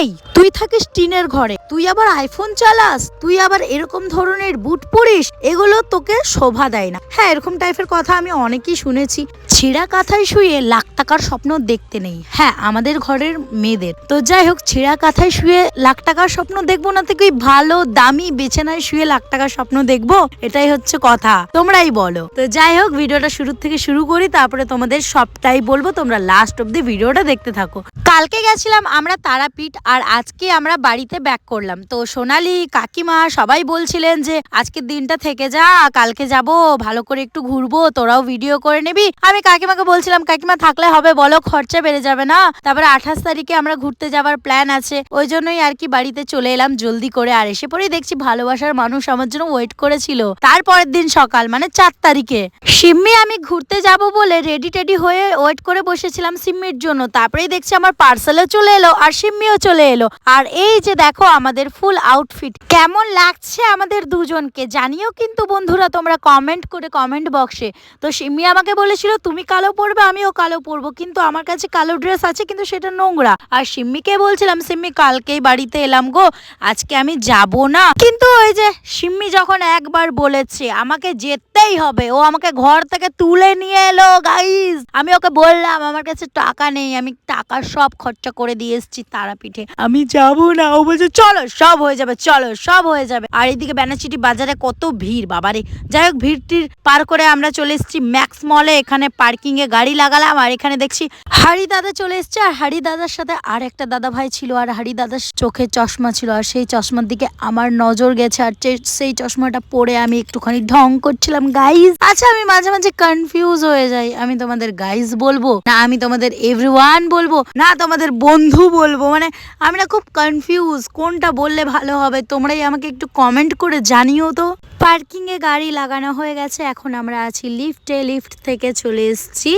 এই, তুই থাকিস টিনের ঘরে। তুই আবার আইফোন চালাস, তুই আবার এরকম ধরনের বুট পরিস, এগুলো তোকে শোভা দেয় না। হ্যাঁ এরকম টাইপের কথা আমি অনেকই শুনেছি। ছিঁড়া কাঁথায় শুয়ে লাখ টাকার স্বপ্ন দেখতে নেই। হ্যাঁ আমাদের ঘরের মেয়েদের। তো যাই হোক, ছিঁড়া কাঁথায় শুয়ে লাখ টাকার স্বপ্ন দেখব না থেকে ভালো দামি বিছানায় শুয়ে লাখ টাকার স্বপ্ন দেখব? এটাই হচ্ছে কথা। তোমরাই বলো। তো যাই হোক, ভিডিওটা শুরু থেকে শুরু করি, তারপরে তোমাদের সবটাই বলব। তোমরা লাস্ট অব্দি ভিডিওটা দেখতে থাকো। কালকে গেছিলাম আমরা তারাপীঠ আর আজকে আমরা বাড়িতে ব্যাক করলাম। তো সোনালি, কাকিমা সবাই বলছিলেন যে, আজকের দিনটা থেকে যা, কালকে যাব, ভালো করে একটু ঘুরবো, তোরাও ভিডিও করে নিবি। আমি কাকিমাকে বলছিলাম, কাকিমা, থাকলে হবে, বলো, খরচা বেড়ে যাবে না? তারপরে আঠাশ তারিখে আমরা ঘুরতে যাওয়ার প্ল্যান আছে। ওই জন্যই আর কি বাড়িতে চলে এলাম, জলদি করে। আর এসে পরেই দেখছি ভালোবাসার মানুষ আমার জন্য ওয়েট করেছিল। তারপরের দিন সকাল মানে চার তারিখে। সিম্মি, আমি ঘুরতে যাব বলে রেডি টেডি হয়ে ওয়েট করে বসেছিলাম সিম্মির জন্য। তারপরেই দেখছি আমার পার্সেলও চলে এলো, আর সিম্মিও চলে এলো। আর এই যে দেখো আমাদের ফুল আউটফিট কেমন লাগছে আমাদের দুজনকে জানিও কিন্তু বন্ধুরা তোমরা কমেন্ট করে কমেন্ট বক্সে তো সিম্মি আমাকে বলেছিল, তুমি কালো পরবে, আমিও কালো পরবো। কিন্তু আমার কাছে কালো ড্রেস আছে, কিন্তু সেটা নোংরা। আর সিম্মিকে বলছিলাম, সিম্মি, কালকেই বাড়িতে এলাম গো, আজকে আমি যাব না। কিন্তু ওই যে সিম্মি যখন একবার বলেছে, আমাকে যেতেই হবে। ও আমাকে ঘর থেকে তুলে নিয়ে এলো গাইজ আমি ওকে বললাম, আমার কাছে টাকা নেই, আমি টাকা সব খরচা করে দিয়ে এসেছি তারাপীঠে। আমি যাব না। ও বলছে, চলো, সব হয়ে যাবে, চলো, সব হয়ে যাবে। আর এইদিকে ব্যানাচিটি বাজারে কত ভিড়, বাবারে। যাই হোক, ভিড়টির পার করে আমরা চলে এসেছি ম্যাক্স মলে। এখানে পার্কিং এ গাড়ি লাগালাম, আর এখানে দেখছি হাড়ি দাদা চলে এসছে। আর হাড়ি দাদার সাথে আর একটা দাদা ভাই ছিল, আর হাড়ি দাদার চোখে চশমা ছিল, আর সেই চশমার দিকে আমার নজর গেছে। আর সেই চশমাটা পরে আমি একটুখানি ঢং করছিলাম গাইজ আচ্ছা আমি মাঝে মাঝে কনফিউজ হয়ে যাই। আমি তোমাদের গাইজ বলব, না, আমি তোমাদের এভরিওয়ান বলব, না, তোমাদের বন্ধু বলব। মানে আমি না খুব কনফিউজ কোনটা বললে ভালো হবে? তোমরাই আমাকে একটু কমেন্ট করে জানিও তো। পার্কিং এ গাড়ি লাগানো হয়ে গেছে, এখন আমরা আছি লিফটে লিফট থেকে চলে এসেছি।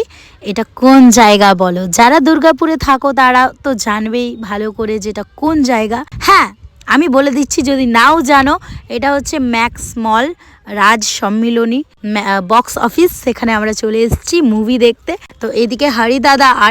এটা কোন জায়গা বলো? যারা দুর্গাপুরে থাকো, তারা তো জানবেই ভালো করে যেটা কোন জায়গা। হ্যাঁ আমি বলে দিচ্ছি, যদি নাও জানো, এটা হচ্ছে max mall, Raj Sammilani box office সেখানে আমরা চলে এসেছি মুভি দেখতে। তো এদিকে হারি দাদা আর